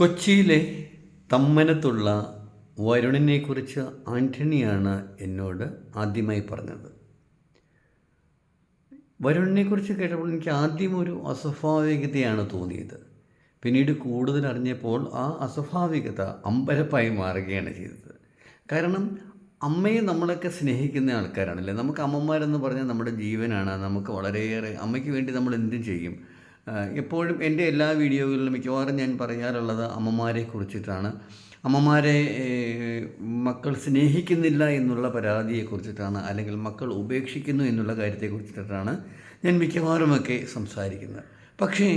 കൊച്ചിയിലെ തമ്മനത്തുള്ള വരുണനെക്കുറിച്ച് ആന്റണിയാണ് എന്നോട് ആദ്യമായി പറഞ്ഞത്. വരുണനെക്കുറിച്ച് കേട്ടപ്പോൾ എനിക്ക് ആദ്യം ഒരു അസ്വാഭാവികതയാണ് തോന്നിയത്. പിന്നീട് കൂടുതൽ അറിഞ്ഞപ്പോൾ ആ അസ്വാഭാവികത അമ്പരപ്പായി മാറുകയാണ് ചെയ്തത്. കാരണം അമ്മയെ നമ്മളൊക്കെ സ്നേഹിക്കുന്ന ആൾക്കാരാണല്ലേ? നമുക്ക് അമ്മമാരെന്ന് പറഞ്ഞാൽ നമ്മുടെ ജീവനാണ്. നമുക്ക് വളരെയേറെ അമ്മയ്ക്ക് വേണ്ടി നമ്മൾ എന്തും ചെയ്യും. എപ്പോഴും എന്റെ എല്ലാ വീഡിയോകളിലും മിക്കവാറും ഞാൻ പറയാറുള്ളത് അമ്മമാരെ കുറിച്ചിട്ടാണ്. അമ്മമാരെ മക്കൾ സ്നേഹിക്കുന്നില്ല എന്നുള്ള പരാതിയെക്കുറിച്ചിട്ടാണ് അല്ലെങ്കിൽ മക്കൾ ഉപേക്ഷിക്കുന്നു എന്നുള്ള കാര്യത്തെക്കുറിച്ചിട്ടാണ് ഞാൻ മിക്കവാറുമൊക്കെ സംസാരിക്കുന്നത്. പക്ഷേ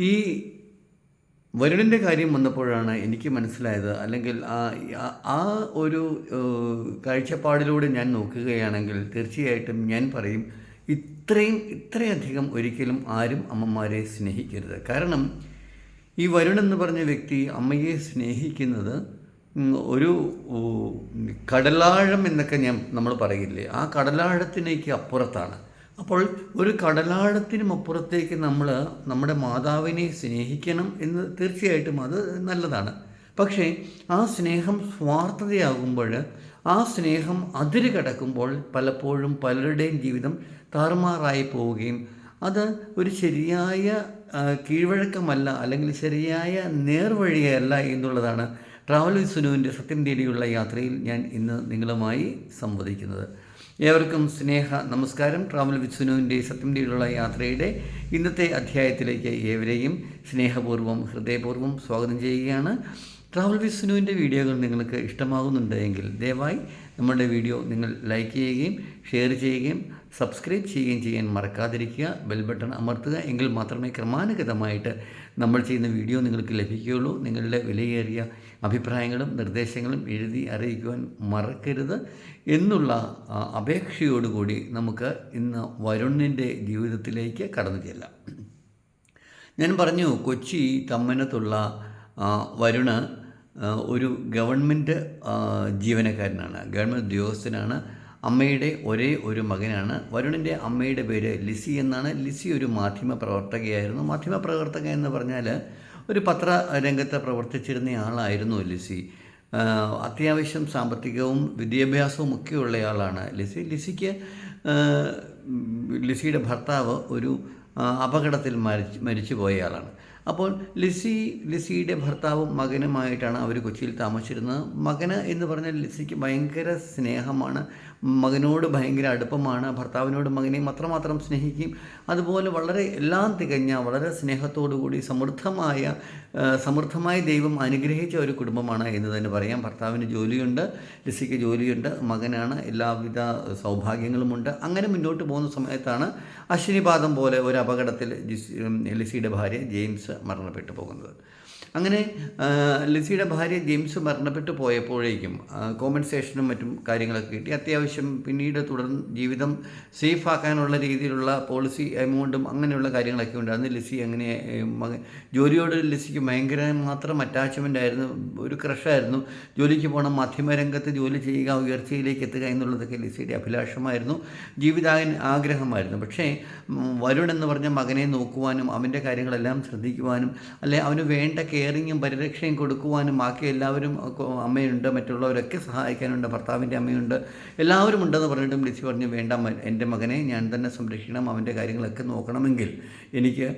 ഈ വരുണിന്റെ കാര്യം വന്നപ്പോഴാണ് എനിക്ക് മനസ്സിലായത് അല്ലെങ്കിൽ ആ ആ- ഒരു കാഴ്ചപ്പാടിലൂടെ ഞാൻ നോക്കുകയാണെങ്കിൽ തീർച്ചയായിട്ടും ഞാൻ പറയും ഇത്രയും ഇത്രയധികം ഒരിക്കലും ആരും അമ്മമാരെ സ്നേഹിക്കരുത്. കാരണം ഈ വരുൺ എന്ന് പറഞ്ഞ വ്യക്തി അമ്മയെ സ്നേഹിക്കുന്നത് ഒരു കടലാഴം എന്നൊക്കെ ഞാൻ നമ്മൾ പറയില്ലേ ആ കടലാഴത്തിനേക്ക് അപ്പുറത്താണ്. അപ്പോൾ ഒരു കടലാഴത്തിനും അപ്പുറത്തേക്ക് നമ്മൾ നമ്മുടെ മാതാവിനെ സ്നേഹിക്കണം എന്ന് തീർച്ചയായിട്ടും അത് നല്ലതാണ്. പക്ഷേ ആ സ്നേഹം സ്വാർത്ഥതയാകുമ്പോൾ ആ സ്നേഹം അതിര് കടക്കുമ്പോൾ പലപ്പോഴും പലരുടെയും ജീവിതം താറുമാറായി പോവുകയും അത് ഒരു ശരിയായ കീഴ്വഴക്കമല്ല അല്ലെങ്കിൽ ശരിയായ നേർവഴിയല്ല എന്നുള്ളതാണ് ട്രാവൽ സുനുവിന്റെ സത്യം തേടിയുള്ള യാത്രയിൽ ഞാൻ ഇന്ന് നിങ്ങളുമായി സംവദിക്കുന്നത്. ഏവർക്കും സ്നേഹ നമസ്കാരം. ട്രാവൽ വിത്ത് സുനുവിന്റെ സത്യം തേടിയുള്ള യാത്രയുടെ ഇന്നത്തെ അധ്യായത്തിലേക്ക് ഏവരെയും സ്നേഹപൂർവം ഹൃദയപൂർവം സ്വാഗതം ചെയ്യുകയാണ്. ട്രാവൽ വിസ്നുവിന്റെ വീഡിയോകൾ നിങ്ങൾക്ക് ഇഷ്ടമാകുന്നുണ്ട് എങ്കിൽ ദയവായി നമ്മുടെ വീഡിയോ നിങ്ങൾ ലൈക്ക് ചെയ്യുകയും ഷെയർ ചെയ്യുകയും സബ്സ്ക്രൈബ് ചെയ്യുകയും ചെയ്യാൻ മറക്കാതിരിക്കുക. ബെൽ ബട്ടൺ അമർത്തുക എങ്കിൽ മാത്രമേ ക്രമാനുഗതമായിട്ട് നമ്മൾ ചെയ്യുന്ന വീഡിയോ നിങ്ങൾക്ക് ലഭിക്കുകയുള്ളൂ. നിങ്ങളുടെ വിലയേറിയ അഭിപ്രായങ്ങളും നിർദ്ദേശങ്ങളും എഴുതി അറിയിക്കുവാൻ മറക്കരുത് എന്നുള്ള അപേക്ഷയോടുകൂടി നമുക്ക് ഇന്ന് വരുണിന്റെ ജീവിതത്തിലേക്ക് കടന്നു ചെല്ലാം. ഞാൻ പറഞ്ഞു കൊച്ചി തമ്മനത്തുള്ള വരുണ് ഒരു ഗവൺമെന്റ് ജീവനക്കാരനാണ്. ഗവൺമെന്റ് ഉദ്യോഗസ്ഥനാണ്. അമ്മയുടെ ഒരേ ഒരു മകനാണ്. വരുണിന്റെ അമ്മയുടെ പേര് ലിസി എന്നാണ്. ലിസി ഒരു മാധ്യമ പ്രവർത്തകയായിരുന്നു. മാധ്യമ പ്രവർത്തക എന്ന് പറഞ്ഞാൽ ഒരു പത്ര രംഗത്ത് പ്രവർത്തിച്ചിരുന്ന ആളായിരുന്നു ലിസി. അത്യാവശ്യം സാമ്പത്തികവും വിദ്യാഭ്യാസവും ഒക്കെ ഉള്ളയാളാണ് ലിസി. ലിസിക്ക് ലിസിയുടെ ഭർത്താവ് ഒരു അപകടത്തിൽ മരിച്ചു മരിച്ചു പോയയാളാണ് അപ്പോൾ ലിസി ലിസിയുടെ ഭർത്താവും മകനുമായിട്ടാണ് അവർ കൊച്ചിയിൽ താമസിച്ചിരുന്നത്. മകന് എന്ന് പറഞ്ഞാൽ ലിസിക്ക് ഭയങ്കര സ്നേഹമാണ്. മകനോട് ഭയങ്കര അടുപ്പമാണ് ഭർത്താവിനോട് മകനെ അത്രമാത്രം സ്നേഹിക്കും. അതുപോലെ വളരെ എല്ലാം തികഞ്ഞ വളരെ സ്നേഹത്തോടുകൂടി സമൃദ്ധമായ സമൃദ്ധമായ ദൈവം അനുഗ്രഹിച്ച ഒരു കുടുംബമാണ് എന്ന് തന്നെ പറയാം. ഭർത്താവിന് ജോലിയുണ്ട് ലിസിക്ക് ജോലിയുണ്ട് മകനാണ് എല്ലാവിധ സൗഭാഗ്യങ്ങളുമുണ്ട്. അങ്ങനെ മുന്നോട്ട് പോകുന്ന സമയത്താണ് അശ്വിനിപാദം പോലെ ഒരു അപകടത്തിൽ ലിസിയുടെ ഭാര്യ ജെയിംസ് മരണപ്പെട്ടു പോകുന്നത്. അങ്ങനെ ലിസിയുടെ ഭാര്യ ജെയിംസ് മരണപ്പെട്ടു പോയപ്പോഴേക്കും കോമ്പൻസേഷനും മറ്റും കാര്യങ്ങളൊക്കെ കിട്ടി. അത്യാവശ്യം പിന്നീട് തുടർ ജീവിതം സേഫ് ആക്കാനുള്ള രീതിയിലുള്ള പോളിസി എമൗണ്ടും അങ്ങനെയുള്ള കാര്യങ്ങളൊക്കെ ഉണ്ടായിരുന്നു. ലിസി അങ്ങനെ ജോലിയോട് ലിസിക്ക് ഭയങ്കര മാത്രം അറ്റാച്ച്മെന്റ് ആയിരുന്നു. ഒരു ക്രഷായിരുന്നു ജോലിക്ക് പോകണം മാധ്യമരംഗത്ത് ജോലി ചെയ്യുക ഉയർച്ചയിലേക്ക് എത്തുക എന്നുള്ളതൊക്കെ ലിസിയുടെ അഭിലാഷമായിരുന്നു. ജീവിത ആഗ്രഹമായിരുന്നു. പക്ഷേ വരുൺ എന്ന് പറഞ്ഞ മകനെ നോക്കുവാനും അവന്റെ കാര്യങ്ങളെല്ലാം ശ്രദ്ധിക്കുവാനും അല്ലെ അവന് വേണ്ട കെയറിങ്ങും പരിരക്ഷയും കൊടുക്കുവാനും ബാക്കി എല്ലാവരും അമ്മയുണ്ട് മറ്റുള്ളവരൊക്കെ സഹായിക്കാനുണ്ട് ഭർത്താവിന്റെ അമ്മയുണ്ട് എല്ലാവരും ഉണ്ടെന്ന് പറഞ്ഞിട്ടും ലിസി പറഞ്ഞു വേണ്ട എന്റെ മകനെ ഞാൻ തന്നെ സംരക്ഷിക്കണം അവന്റെ കാര്യങ്ങളൊക്കെ നോക്കണമെങ്കിൽ എനിക്ക്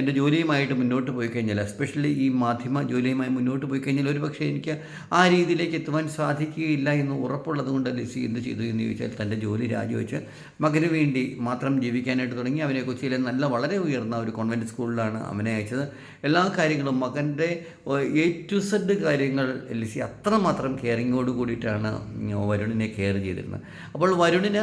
എന്റെ ജോലിയുമായിട്ട് മുന്നോട്ട് പോയി കഴിഞ്ഞാൽ എസ്പെഷ്യലി ഈ മാധ്യമ ജോലിയുമായി മുന്നോട്ട് പോയി കഴിഞ്ഞാൽ ഒരു പക്ഷേ എനിക്ക് ആ രീതിയിലേക്ക് എത്തുവാൻ സാധിക്കുകയില്ല എന്ന് ഉറപ്പുള്ളത് കൊണ്ട് ലിസി എന്ത് ചെയ്തു എന്ന് ചോദിച്ചാൽ തന്റെ ജോലി രാജിവെച്ച് മകന് വേണ്ടി മാത്രം ജീവിക്കാനായിട്ട് തുടങ്ങി. അവനെ കൊച്ചിയിലെ നല്ല വളരെ ഉയർന്ന ഒരു കോൺവെന്റ് സ്കൂളിലാണ് അവനെ അയച്ചത്. എല്ലാ കാര്യങ്ങളും മകന്റെ എ ടു സെഡ് കാര്യങ്ങൾ ലിസി അത്രമാത്രം കെയറിങ്ങോട് കൂടിയിട്ടാണ് വരുണിനെ കെയർ ചെയ്തിരുന്നത്. അപ്പോൾ വരുണിന്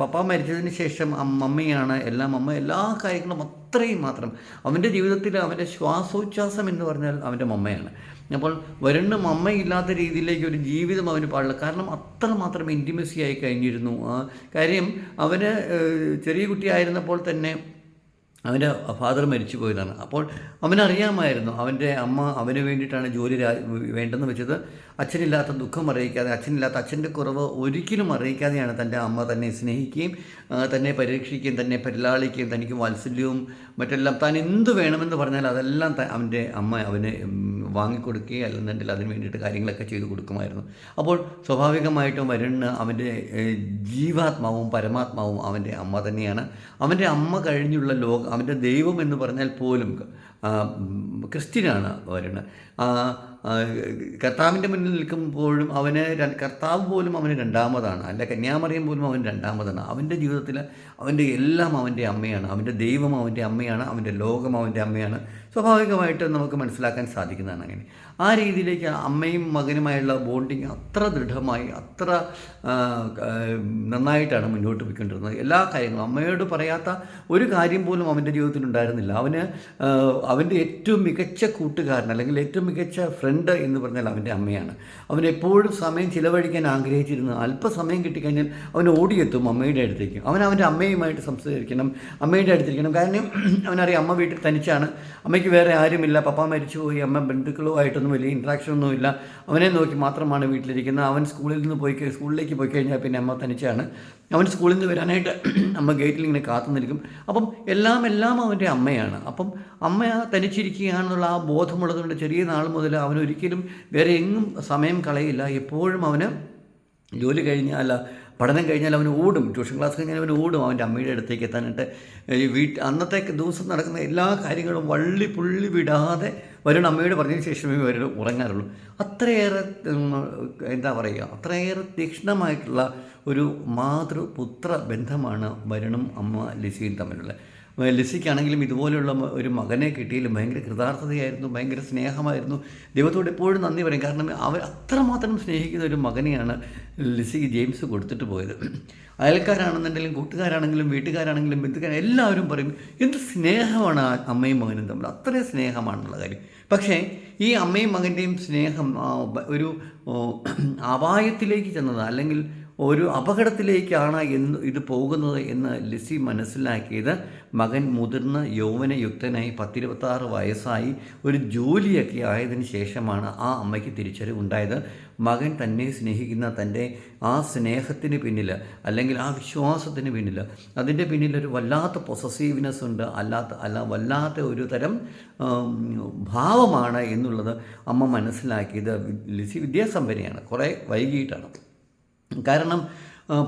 പപ്പ മരിച്ചതിന് ശേഷം അമ്മയാണ് എല്ലാം അമ്മ എല്ലാ കാര്യങ്ങളും അത്രയും മാത്രം. അവന്റെ ജീവിതത്തിൽ അവന്റെ ശ്വാസോച്ഛ്വാസം എന്ന് പറഞ്ഞാൽ അവന്റെ മമ്മയാണ്. അപ്പോൾ വരുണ് മമ്മയില്ലാത്ത രീതിയിലേക്ക് ഒരു ജീവിതം അവന് പാടില്ല. കാരണം അത്രമാത്രം ഇന്റിമസി ആയി കഴിഞ്ഞിരുന്നു. കാര്യം അവന് ചെറിയ കുട്ടിയായിരുന്നപ്പോൾ തന്നെ അവന്റെ ഫാദർ മരിച്ചു പോയതാണ്. അപ്പോൾ അവനറിയാമായിരുന്നു അവന്റെ അമ്മ അവന് വേണ്ടിയിട്ടാണ് ജോലി വേണ്ടെന്ന് വെച്ചത്. അച്ഛനില്ലാത്ത ദുഃഖം അറിയിക്കാതെ അച്ഛനില്ലാത്ത അച്ഛന്റെ കുറവ് ഒരിക്കലും അറിയിക്കാതെയാണ് തന്റെ അമ്മ തന്നെ സ്നേഹിക്കുകയും തന്നെ പരീക്ഷിക്കുകയും തന്നെ പരിലാളിക്കുകയും തനിക്ക് വാത്സല്യവും മറ്റെല്ലാം താൻ എന്ത് വേണമെന്ന് പറഞ്ഞാൽ അതെല്ലാം അവന്റെ അമ്മ അവന് വാങ്ങിക്കൊടുക്കുകയും അല്ലെന്നുണ്ടെങ്കിൽ അതിന് വേണ്ടിയിട്ട് കാര്യങ്ങളൊക്കെ ചെയ്തു കൊടുക്കുമായിരുന്നു. അപ്പോൾ സ്വാഭാവികമായിട്ടും വരുന്ന അവന്റെ ജീവാത്മാവും പരമാത്മാവും അവന്റെ അമ്മ തന്നെയാണ്. അവന്റെ അമ്മ കഴിഞ്ഞുള്ള ലോക അവന്റെ ദൈവം എന്ന് പറഞ്ഞാൽ പോലും ക്രിസ്ത്യനാണ് വരുണ്. കർത്താവിന്റെ മുന്നിൽ നിൽക്കുമ്പോഴും അവന് കർത്താവ് പോലും അവന് രണ്ടാമതാണ്. അല്ല കന്യാമറിയം പോലും അവൻ രണ്ടാമതാണ്. അവന്റെ ജീവിതത്തിൽ അവന്റെ എല്ലാം അവന്റെ അമ്മയാണ്. അവന്റെ ദൈവം അവന്റെ അമ്മയാണ്. അവന്റെ ലോകം അവന്റെ അമ്മയാണ്. സ്വാഭാവികമായിട്ട് നമുക്ക് മനസ്സിലാക്കാൻ സാധിക്കുന്നതാണ് അങ്ങനെ. ആ രീതിയിലേക്ക് അമ്മയും മകനുമായുള്ള ബോണ്ടിങ് അത്ര ദൃഢമായി അത്ര നന്നായിട്ടാണ് മുന്നോട്ട് പോയിക്കൊണ്ടിരുന്നത്. എല്ലാ കാര്യങ്ങളും അമ്മയോട് പറയാത്ത ഒരു കാര്യം പോലും അവന്റെ ജീവിതത്തിൽ ഉണ്ടായിരുന്നില്ല. അവന് അവന്റെ ഏറ്റവും മികച്ച കൂട്ടുകാരൻ അല്ലെങ്കിൽ ഏറ്റവും മികച്ച ഫ്രണ്ട് എന്ന് പറഞ്ഞാൽ അവന്റെ അമ്മയാണ്. അവൻ എപ്പോഴും സമയം ചിലവഴിക്കാൻ ആഗ്രഹിച്ചിരുന്നു അല്പസമയം കിട്ടിക്കഴിഞ്ഞാൽ അവൻ ഓടിയെത്തും അമ്മയുടെ അടുത്തേക്ക്. അവൻ അവന്റെ അമ്മയുമായിട്ട് സംസാരിക്കണം അമ്മയുടെ അടുത്തിരിക്കണം. കാരണം അവനറിയാം അമ്മ വീട്ടിൽ തനിച്ചാണ്. അമ്മയ്ക്ക് വേറെ ആരുമില്ല. പപ്പ മരിച്ചുപോയി. അമ്മ ബന്ധുക്കളുമായിട്ടൊന്നും വലിയ ഇൻട്രാക്ഷൻ ഒന്നുമില്ല. അവനെ നോക്കി മാത്രമാണ് വീട്ടിലിരിക്കുന്നത്. അവൻ സ്കൂളിൽ നിന്ന് പോയി സ്കൂളിലേക്ക് പോയി കഴിഞ്ഞാൽ പിന്നെ അമ്മ തനിച്ചാണ്. അവൻ സ്കൂളിൽ നിന്ന് വരാനായിട്ട് അമ്മ ഗേറ്റിൽ ഇങ്ങനെ കാത്തു നിൽക്കും. അപ്പം എല്ലാം എല്ലാം അവന്റെ അമ്മയാണ്. അപ്പം അമ്മ തനിച്ചിരിക്കുകയാണെന്നുള്ള ആ ബോധമുള്ളതുകൊണ്ട് ചെറിയ നാൾ മുതൽ അവൻ ഒരിക്കലും വേറെ എങ്ങും സമയം കളയില്ല. എപ്പോഴും അവന് ജോലി കഴിഞ്ഞാൽ പഠനം കഴിഞ്ഞാൽ അവൻ ഓടും. ട്യൂഷൻ ക്ലാസ് കഴിഞ്ഞാൽ അവൻ ഓടും. അവന്റെ അമ്മയുടെ അടുത്തേക്ക് എത്താനായിട്ട് ഈ വീട്ട് അന്നത്തെ ദിവസം നടക്കുന്ന എല്ലാ കാര്യങ്ങളും വള്ളി പുള്ളി വിടാതെ വരുൺ അമ്മയോട് പറഞ്ഞതിന് ശേഷമേ അവർ ഉറങ്ങാറുള്ളൂ. അത്രയേറെ എന്താ പറയുക അത്രയേറെ തീക്ഷ്ണമായിട്ടുള്ള ഒരു മാതൃപുത്ര ബന്ധമാണ് വരുണും അമ്മ ലിസിയും തമ്മിലുള്ള. ലിസിക്കാണെങ്കിലും ഇതുപോലെയുള്ള ഒരു മകനെ കിട്ടിയാലും ഭയങ്കര കൃതാർത്ഥതയായിരുന്നു ഭയങ്കര സ്നേഹമായിരുന്നു. ദൈവത്തോട് എപ്പോഴും നന്ദി പറയും. കാരണം അവർ അത്രമാത്രം സ്നേഹിക്കുന്ന ഒരു മകനെയാണ് ലിസിക്ക് ജെയിംസ് കൊടുത്തിട്ട് പോയത്. അയൽക്കാരാണെന്നുണ്ടെങ്കിലും കൂട്ടുകാരാണെങ്കിലും വീട്ടുകാരാണെങ്കിലും ബന്ധുക്കാർ എല്ലാവരും പറയും എന്ത് സ്നേഹമാണ് ആ അമ്മയും മകനും തമ്മിൽ? അത്രയും സ്നേഹമാണെന്നുള്ള കാര്യം. പക്ഷേ ഈ അമ്മയും മകന്റെയും സ്നേഹം ഒരു അപായത്തിലേക്ക് ചെന്നത് അല്ലെങ്കിൽ ഒരു അപകടത്തിലേക്കാണ് എന്ന് ഇത് പോകുന്നത് എന്ന് ലിസി മനസ്സിലാക്കിയത്. മകൻ മുതിർന്ന യൗവനയുക്തനായി പത്തിരുപത്താറ് വയസ്സായി ഒരു ജോലിയൊക്കെ ആയതിനു ശേഷമാണ് ആ അമ്മയ്ക്ക് തിരിച്ചറിവുണ്ടായത് മകൻ തന്നെ സ്നേഹിക്കുന്ന തന്റെ ആ സ്നേഹത്തിന് പിന്നിൽ അല്ലെങ്കിൽ ആ വിശ്വാസത്തിന് പിന്നിൽ അതിന്റെ പിന്നിൽ ഒരു വല്ലാത്ത പൊസസീവ്നെസ് ഉണ്ട്. അല്ലാത്ത അല്ല വല്ലാത്ത ഒരു തരം ഭാവമാണ് എന്നുള്ളത് അമ്മ മനസ്സിലാക്കിയത്. ലിസി വിദ്യാസമ്പന്നയാണ്. കുറേ വൈകിട്ടാണ് കാരണം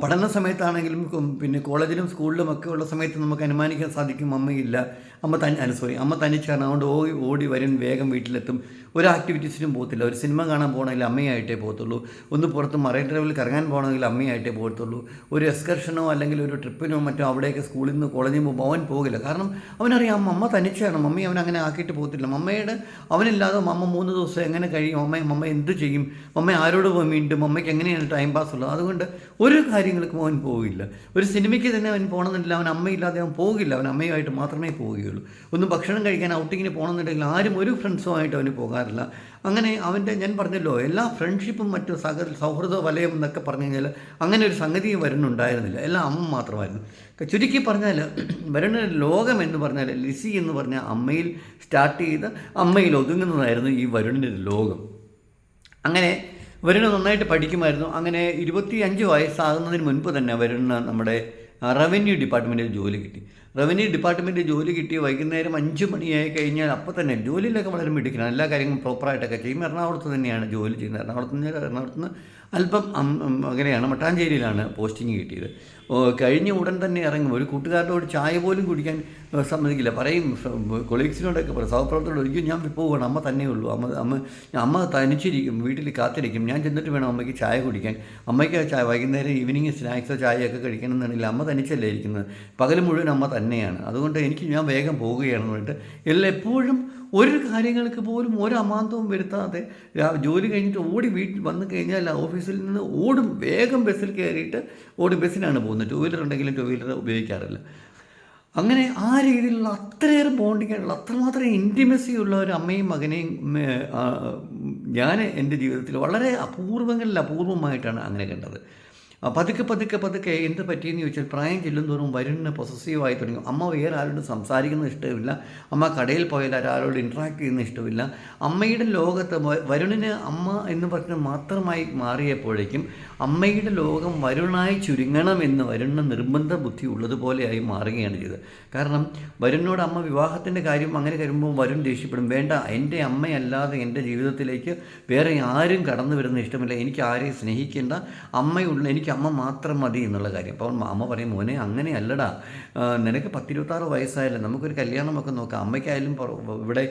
പഠന സമയത്താണെങ്കിലും പിന്നെ കോളേജിലും സ്കൂളിലും ഒക്കെ ഉള്ള സമയത്ത് നമുക്ക് അനുമാനിക്കാൻ സാധിക്കും അമ്മയില്ല. അമ്മ തന്നെ സോറി അമ്മ തനിച്ചാണ്. അതുകൊണ്ട് ഓടി ഓടി വരും വേഗം വീട്ടിലെത്തും. ഒരു ആക്ടിവിറ്റീസിനും പോകത്തില്ല. ഒരു സിനിമ കാണാൻ പോകണമെങ്കിൽ അമ്മയായിട്ടേ പോകത്തുള്ളൂ. ഒന്ന് പുറത്ത് മറൈൻ ഡ്രൈവിൽ കറങ്ങാൻ പോകണമെങ്കിൽ അമ്മയായിട്ടേ പോകത്തുള്ളൂ. ഒരു എക്സ്കർഷനോ അല്ലെങ്കിൽ ഒരു ട്രിപ്പിനോ മറ്റോ അവിടെയൊക്കെ സ്കൂളിൽ നിന്ന് കോളേജിൽ പോകുമ്പോൾ അവൻ പോകില്ല. കാരണം അവനറിയാം അമ്മ തനിച്ചാണ്. മമ്മി അവൻ അങ്ങനെ ആക്കിയിട്ട് പോകത്തില്ല. മമ്മയുടെ അവനില്ലാതെ അമ്മ മൂന്ന് ദിവസം എങ്ങനെ കഴിയും? അമ്മ എന്ത് ചെയ്യും? മമ്മ ആരോട് പോയി വീണ്ടും മമ്മയ്ക്ക് എങ്ങനെയാണ് ടൈം പാസ് ഉള്ളത്? അതുകൊണ്ട് ഒരു കാര്യങ്ങൾക്കും അവൻ പോകില്ല. ഒരു സിനിമയ്ക്ക് തന്നെ അവൻ പോകണമെന്നില്ല. അവൻ അമ്മയില്ലാതെ അവൻ പോകില്ല. അവൻ അമ്മയുമായിട്ട് മാത്രമേ പോവുകയുള്ളൂ. ഒന്ന് ഭക്ഷണം കഴിക്കാൻ ഔട്ടിങ്ങിന് പോകണമെന്നുണ്ടെങ്കിൽ ആരും ഒരു ഫ്രണ്ട്സുമായിട്ട് അവന് പോകാറില്ല അങ്ങനെ അവന്റെ ഞാൻ പറഞ്ഞല്ലോ എല്ലാ ഫ്രണ്ട്ഷിപ്പും മറ്റു സഹ സൗഹൃദ വലയം എന്നൊക്കെ പറഞ്ഞു കഴിഞ്ഞാൽ അങ്ങനെ ഒരു സംഗതി വരുന്നുണ്ടായിരുന്നില്ല എല്ലാം അമ്മ മാത്രമായിരുന്നു. ചുരുക്കി പറഞ്ഞാൽ വരുന്ന ലോകം എന്ന് പറഞ്ഞാൽ ലിസി എന്ന് പറഞ്ഞ അമ്മയിൽ സ്റ്റാർട്ട് ചെയ്ത് അമ്മയിൽ ഒതുങ്ങുന്നതായിരുന്നു ഈ വരുണിന്റെ ലോകം. അങ്ങനെ വരുണ് നന്നായിട്ട് പഠിക്കുമായിരുന്നു. അങ്ങനെ ഇരുപത്തി അഞ്ച് വയസ്സാകുന്നതിന് മുൻപ് തന്നെ വരുണ് നമ്മുടെ റവന്യൂ ഡിപ്പാർട്ട്മെന്റിൽ ജോലി കിട്ടി. റവന്യൂ ഡിപ്പാർട്ട്മെന്റ് ജോലി കിട്ടി വൈകുന്നേരം അഞ്ച് മണിയായി കഴിഞ്ഞാൽ അപ്പോൾ തന്നെ ജോലിയിലൊക്കെ വളരെ മിടുക്കണം എല്ലാ കാര്യങ്ങളും പ്രോപ്പറായിട്ടൊക്കെ ചെയ്യും. എറണാകുളത്ത് തന്നെയാണ് ജോലി ചെയ്യുന്നത്. എറണാകുളത്ത് നിന്ന് എറണാകുളത്ത് നിന്ന് അല്പം അങ്ങനെയാണ്. മട്ടാഞ്ചേരിയിലാണ് പോസ്റ്റിംഗ് കിട്ടിയത്. കഴിഞ്ഞ ഉടൻ തന്നെ ഇറങ്ങും. ഒരു കൂട്ടുകാരനോട് ചായ പോലും കുടിക്കാൻ സമ്മതിക്കില്ല. പറയും കൊളീഗ്സിനോടൊക്കെ പറയും സഹപ്രവർത്തകരോട് ഒരിക്കലും ഞാൻ പോവുകയാണ് അമ്മ തന്നെ ഉള്ളൂ. അമ്മ അമ്മ അമ്മ തനിച്ചിരിക്കും. വീട്ടിൽ കാത്തിരിക്കും. ഞാൻ ചെന്നിട്ട് വേണം അമ്മയ്ക്ക് ചായ കുടിക്കാൻ. അമ്മയ്ക്ക് ചായ വൈകുന്നേരം ഈവനിങ് സ്നാക്സോ ചായയൊക്കെ കഴിക്കണം എന്നുണ്ടെങ്കിൽ അമ്മ തനിച്ചല്ലേ ഇരിക്കുന്നത്. പകൽ മുഴുവൻ അമ്മ തന്നെയാണ്. അതുകൊണ്ട് എനിക്ക് ഞാൻ വേഗം പോവുകയാണെന്ന് പറഞ്ഞിട്ട് എല്ലാം എപ്പോഴും ഒരു കാര്യങ്ങൾക്ക് പോലും ഒരു അമാന്തവും വരുത്താതെ ജോലി കഴിഞ്ഞിട്ട് ഓടി വീട്ടിൽ വന്നു കഴിഞ്ഞാൽ ഓഫീസിൽ നിന്ന് ഓടും. വേഗം ബസ്സിൽ കയറിയിട്ട് ഓടി ബസ്സിനാണ് പോകുന്നത്. ടൂ വീലർ ഉണ്ടെങ്കിലും ടൂ വീലർ ഉപയോഗിക്കാറില്ല. അങ്ങനെ ആ രീതിയിലുള്ള അത്രയേറെ ബോണ്ടിങ് ആയിട്ടുള്ള അത്രമാത്രം ഇന്റിമസി ഉള്ള ഒരു അമ്മയും മകനെയും ഞാൻ എന്റെ ജീവിതത്തിൽ വളരെ അപൂർവങ്ങളിൽ അപൂർവമായിട്ടാണ് അങ്ങനെ കണ്ടത്. പതുക്കെ പതുക്കെ പതുക്കെ എന്ത് പറ്റിയെന്ന് ചോദിച്ചാൽ പ്രായം ചെല്ലുന്തോറും വരുണിന് പൊസസീവായി തുടങ്ങി. അമ്മ വേറെ ആരോടും സംസാരിക്കുന്നത് ഇഷ്ടമില്ല. അമ്മ കടയിൽ പോയാൽ ആരോട് ഇൻട്രാക്ട് ചെയ്യുന്ന ഇഷ്ടമില്ല. അമ്മയുടെ ലോകത്ത് വരുണിന് അമ്മ എന്ന് പറഞ്ഞ് മാത്രമായി മാറിയപ്പോഴേക്കും അമ്മയുടെ ലോകം വരുണായി ചുരുങ്ങണമെന്ന് വരുണിന് നിർബന്ധ ബുദ്ധി ഉള്ളതുപോലെയായി മാറുകയാണ് ചെയ്തത്. കാരണം വരുണിനോട് അമ്മ വിവാഹത്തിന്റെ കാര്യം അങ്ങനെ കരുമ്പോൾ വരുൺ ദേഷ്യപ്പെടും. വേണ്ട എന്റെ അമ്മയല്ലാതെ എന്റെ ജീവിതത്തിലേക്ക് വേറെ ആരും കടന്നു വരുന്ന ഇഷ്ടമില്ല. എനിക്ക് ആരെയും സ്നേഹിക്കേണ്ട അമ്മയുള്ള. എനിക്ക് അമ്മ മാത്രം മതി എന്നുള്ള കാര്യം. അപ്പോൾ അമ്മ പറയും മോനെ അങ്ങനെ അല്ലടാ. നിനക്ക് പത്തിരുപത്താറ് വയസ്സായാലും നമുക്കൊരു കല്യാണമൊക്കെ നോക്കാം. അമ്മയ്ക്കായാലും ഇവിടെ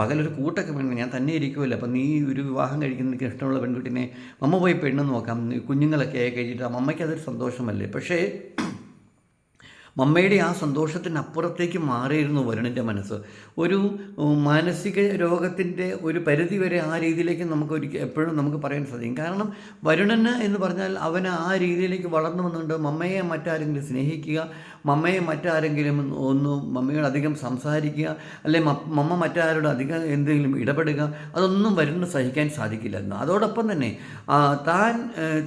പകലൊരു കൂട്ടൊക്കെ വേണം ഞാൻ തന്നെ ഇരിക്കുമല്ലോ അപ്പം നീ ഒരു വിവാഹം കഴിക്കുന്ന നിനക്ക് ഇഷ്ടമുള്ള പെൺകുട്ടിനെ അമ്മ പോയി പെണ്ണ് നോക്കാം. കുഞ്ഞുങ്ങളൊക്കെ ആയി കഴിഞ്ഞിട്ട് അമ്മയ്ക്ക് അതൊരു സന്തോഷമല്ലേ? പക്ഷേ മമ്മയുടെ ആ സന്തോഷത്തിനപ്പുറത്തേക്ക് മാറിയിരുന്നു വരുണിന്റെ മനസ്സ്. ഒരു മാനസിക രോഗത്തിന്റെ ഒരു പരിധി വരെ ആ രീതിയിലേക്ക് നമുക്ക് ഒരിക്കൽ എപ്പോഴും നമുക്ക് പറയാൻ സാധിക്കും. കാരണം വരുണന് എന്ന് പറഞ്ഞാൽ അവന് ആ രീതിയിലേക്ക് വളർന്നു വന്നുകൊണ്ട് മമ്മയെ മറ്റാരെങ്കിലും സ്നേഹിക്കുക മമ്മയെ മറ്റാരെങ്കിലും ഒന്ന് മമ്മയോട് അധികം സംസാരിക്കുക അല്ലെ മമ്മ മറ്റാരോട് അധികം എന്തെങ്കിലും ഇടപെടുക അതൊന്നും വരുന്ന സഹിക്കാൻ സാധിക്കില്ലായിരുന്നു. അതോടൊപ്പം തന്നെ താൻ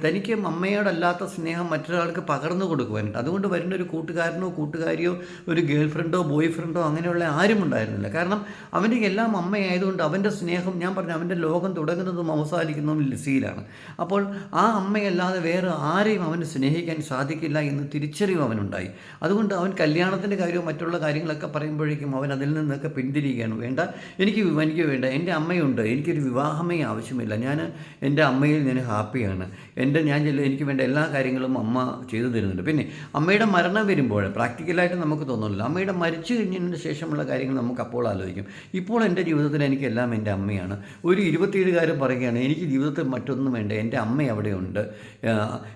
തനിക്ക് മമ്മയോടല്ലാത്ത സ്നേഹം മറ്റൊരാൾക്ക് പകർന്നു കൊടുക്കുവാനുണ്ട് അതുകൊണ്ട് വരുന്ന ഒരു കൂട്ടുകാരനോ കൂട്ടുകാരിയോ ഒരു ഗേൾ ഫ്രണ്ടോ ബോയ് ഫ്രണ്ടോ അങ്ങനെയുള്ള ആരും ഉണ്ടായിരുന്നില്ല. കാരണം അവന്റെ എല്ലാം അമ്മയായതുകൊണ്ട് അവന്റെ സ്നേഹം ഞാൻ പറഞ്ഞു അവന്റെ ലോകം തുടങ്ങുന്നതും അവസാനിക്കുന്നതും ലിസിയിലാണ് അപ്പോൾ ആ അമ്മയല്ലാതെ വേറെ ആരെയും അവന് സ്നേഹിക്കാൻ സാധിക്കില്ല എന്ന് തിരിച്ചറിവ് അവനുണ്ടായി. അതുകൊണ്ട് അവൻ കല്യാണത്തിന്റെ കാര്യവും മറ്റുള്ള കാര്യങ്ങളൊക്കെ പറയുമ്പോഴേക്കും അവൻ അതിൽ നിന്നൊക്കെ പിന്തിരിയുകയാണ് വേണ്ട എനിക്ക് എനിക്ക് വേണ്ട. എന്റെ അമ്മയുണ്ട്. എനിക്കൊരു വിവാഹമേ ആവശ്യമില്ല. ഞാൻ എന്റെ അമ്മയിൽ ഞാൻ ഹാപ്പിയാണ്. എന്റെ ഞാൻ എനിക്ക് വേണ്ട എല്ലാ കാര്യങ്ങളും അമ്മ ചെയ്തു തരുന്നുണ്ട്. പിന്നെ അമ്മയുടെ മരണം വരുമ്പോൾ പ്രാക്ടിക്കലായിട്ട് നമുക്ക് തോന്നുന്നില്ല. അമ്മയുടെ മരിച്ചു കഴിഞ്ഞതിന് ശേഷമുള്ള കാര്യങ്ങൾ നമുക്ക് അപ്പോൾ ആലോചിക്കും. ഇപ്പോൾ എന്റെ ജീവിതത്തിൽ എനിക്കെല്ലാം എന്റെ അമ്മയാണ്. ഒരു ഇരുപത്തിയേഴുകാരൻ പറയുകയാണ് എനിക്ക് ജീവിതത്തിൽ മറ്റൊന്നും വേണ്ട. എന്റെ അമ്മ അവിടെയുണ്ട്